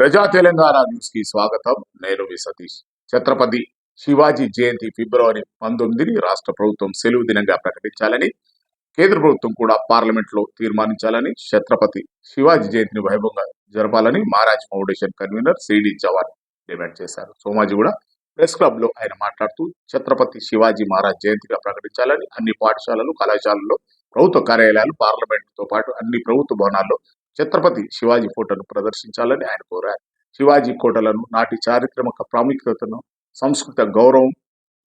ప్రజా తెలంగాణ న్యూస్కి స్వాగతం. నేను మీ సతీష్. ఛత్రపతి శివాజీ జయంతి ఫిబ్రవరి పంతొమ్మిదిని రాష్ట్ర ప్రభుత్వం సెలవు దినంగా ప్రకటించాలని కేంద్ర ప్రభుత్వం కూడా పార్లమెంట్లో తీర్మానించాలని ఛత్రపతి శివాజీ జయంతిని వైభవంగా జరపాలని మహారాజ్ ఫౌండేషన్ కన్వీనర్ సిడి జవాన్ డిమాండ్ చేశారు. సోమాజీ కూడా ప్రెస్ క్లబ్లో ఆయన మాట్లాడుతూ ఛత్రపతి శివాజీ మహారాజ్ జయంతిగా ప్రకటించాలని అన్ని పాఠశాలలు కళాశాలల్లో ప్రభుత్వ కార్యాలయాలు పార్లమెంట్తో పాటు అన్ని ప్రభుత్వ భవనాల్లో ఛత్రపతి శివాజీ ఫోటోను ప్రదర్శించాలని ఆయన కోరారు. శివాజీ కోటలను నాటి చారిత్రక ప్రాముఖ్యతను సంస్కృత గౌరవం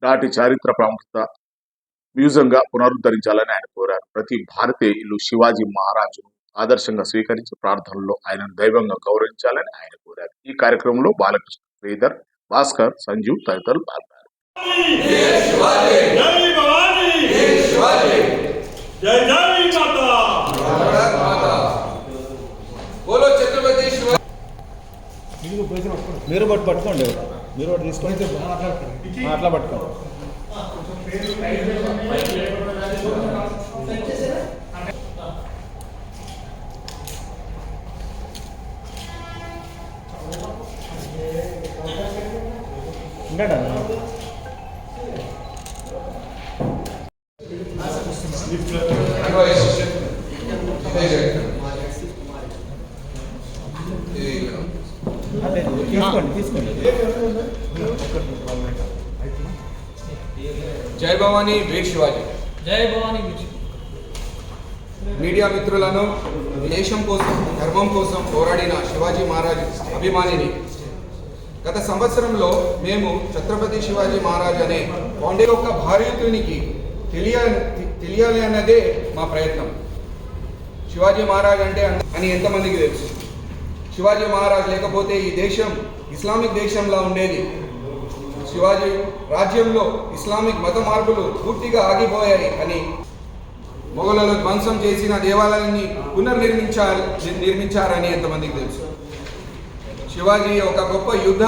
నాటి చారిత్ర ప్రాముఖ్యత మ్యూజియంగా పునరుద్ధరించాలని ఆయన కోరారు. ప్రతి భారతీయులు శివాజీ మహారాజును ఆదర్శంగా స్వీకరించి ప్రార్థనలో ఆయనను దైవంగా గౌరవించాలని ఆయన కోరారు. ఈ కార్యక్రమంలో బాలకృష్ణ శ్రీధర్ భాస్కర్ సంజీవ్ తదితరులు పాల్గొన్నారు జై భవానీ జై జై మాతా బోలో ఛత్రపతి శివాజీ మీరు బట్టి పట్టుకోండి మీరు ఒకటి తీసుకొని అట్లా పట్టుకోండి. ఇంకా జై భవానీ వీర్ శివాజీ. జై భవానీ మీడియా మిత్రులను దేశం కోసం ధర్మం కోసం పోరాడిన శివాజీ మహారాజ్ అభిమానిని. గత సంవత్సరంలో మేము ఛత్రపతి శివాజీ మహారాజ్ అనే పాండే యొక్క భారతీయునికి తెలియ తెలియాలి అన్నదే మా ప్రయత్నం. శివాజీ మహారాజ్ అంటే అని ఎంతమందికి తెలుసు? శివాజీ మహారాజ్ లేకపోతే ఈ దేశం ఇస్లామిక్ దేశంలా ఉండేది. శివాజీ రాజ్యంలో ఇస్లామిక్ మత మార్పులు పూర్తిగా ఆగిపోయాయి అని మొఘలలో ధ్వంసం చేసిన దేవాలయాన్ని పునర్నిర్మించాలి నిర్మించారని ఎంతమందికి తెలుసు? శివాజీ ఒక గొప్ప యుద్ధ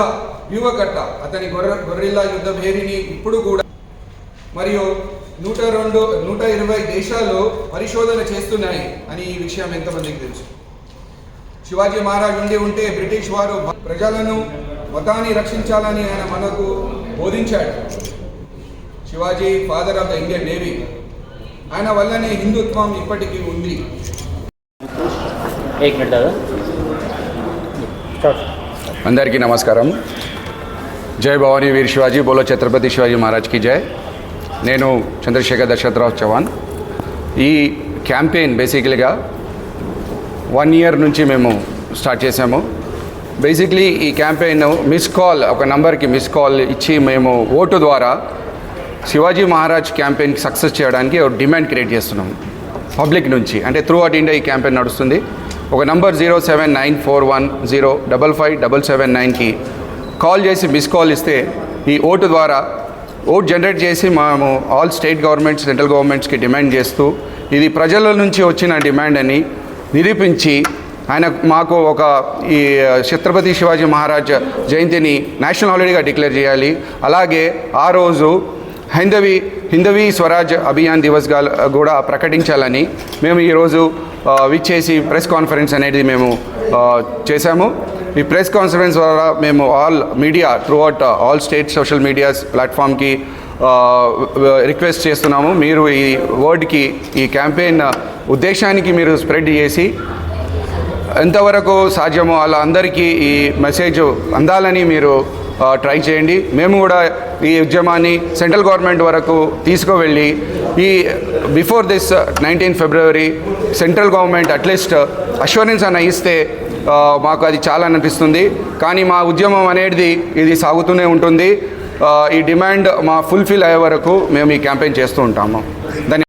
వ్యూహకర్త. అతని గొర్ర గొర్రెల్లా యుద్ధ భేరిని ఇప్పుడు కూడా మరియు నూట రెండు నూట ఇరవై దేశాలు పరిశోధన చేస్తున్నాయి అని ఈ విషయం ఎంతమందికి తెలుసు? శివాజీ మహారాజ్ ఉండి ఉంటే బ్రిటిష్ వారు ప్రజలను మతాన్ని రక్షించాలని ఆయన మనకు బోధించాడు. Shivaji father of the Indian navy. ఆయన వల్లనే హిందుత్వం ఇప్పటికీ ఉంది. అందరికీ నమస్కారం. జై భవానీ వీర్ శివాజీ బోలో ఛత్రపతి శివాజీ మహారాజ్కి జై. నేను చంద్రశేఖర్ దశరథరావు చౌహాన్. ఈ క్యాంపెయిన్ బేసికల్గా వన్ ఇయర్ నుంచి మేము స్టార్ట్ చేసాము బేసిక్లీ ఈ క్యాంపెయిన్ మిస్ కాల్ ఒక నంబర్కి మిస్ కాల్ ఇచ్చి మేము ఓటు ద్వారా శివాజీ మహారాజ్ క్యాంపెయిన్కి సక్సెస్ చేయడానికి ఒక డిమాండ్ క్రియేట్ చేస్తున్నాం. పబ్లిక్ నుంచి అంటే త్రూ అవుట్ ఇండియా ఈ క్యాంపెయిన్ నడుస్తుంది. ఒక number zero seven nine four one zero double five double seven నైన్కి కాల్ చేసి మిస్ కాల్ ఇస్తే ఈ ఓటు ద్వారా ఓట్ జనరేట్ చేసి మేము ఆల్ స్టేట్ గవర్నమెంట్స్ సెంట్రల్ గవర్నమెంట్స్కి డిమాండ్ చేస్తూ ఇది ప్రజల నుంచి వచ్చిన డిమాండ్ అని నిరూపించి ఆయన మాకు ఒక ఈ ఛత్రపతి శివాజీ మహారాజ్ జయంతిని నేషనల్ హాలిడేగా డిక్లేర్ చేయాలి. అలాగే ఆ రోజు హైందవి హిందవీ స్వరాజ్ అభియాన్ దివస్గా కూడా ప్రకటించాలని మేము ఈరోజు విచ్చేసి ప్రెస్ కాన్ఫరెన్స్ అనేది మేము చేశాము. ఈ ప్రెస్ కాన్ఫరెన్స్ ద్వారా మేము all media throughout all state social medias ప్లాట్ఫామ్కి request చేస్తున్నాము. మీరు ఈ వర్డ్కి ఈ క్యాంపెయిన్ ఉద్దేశానికి మీరు స్ప్రెడ్ చేసి ఎంతవరకు సాధ్యమో అలా అందరికీ ఈ మెసేజ్ అందాలని మీరు ట్రై చేయండి. మేము కూడా ఈ ఉద్యమాన్ని సెంట్రల్ గవర్నమెంట్ వరకు తీసుకువెళ్ళి ఈ before this nineteen February central government at least assurance uh, అన్న ఇస్తే మాకు అది చాలా అనిపిస్తుంది. కానీ మా ఉద్యమం అనేది ఇది సాగుతూనే ఉంటుంది. ఈ డిమాండ్ మా ఫుల్ఫిల్ అయ్యే వరకు మేము ఈ క్యాంపెయిన్ చేస్తూ ఉంటాము. ధన్యవాదాలు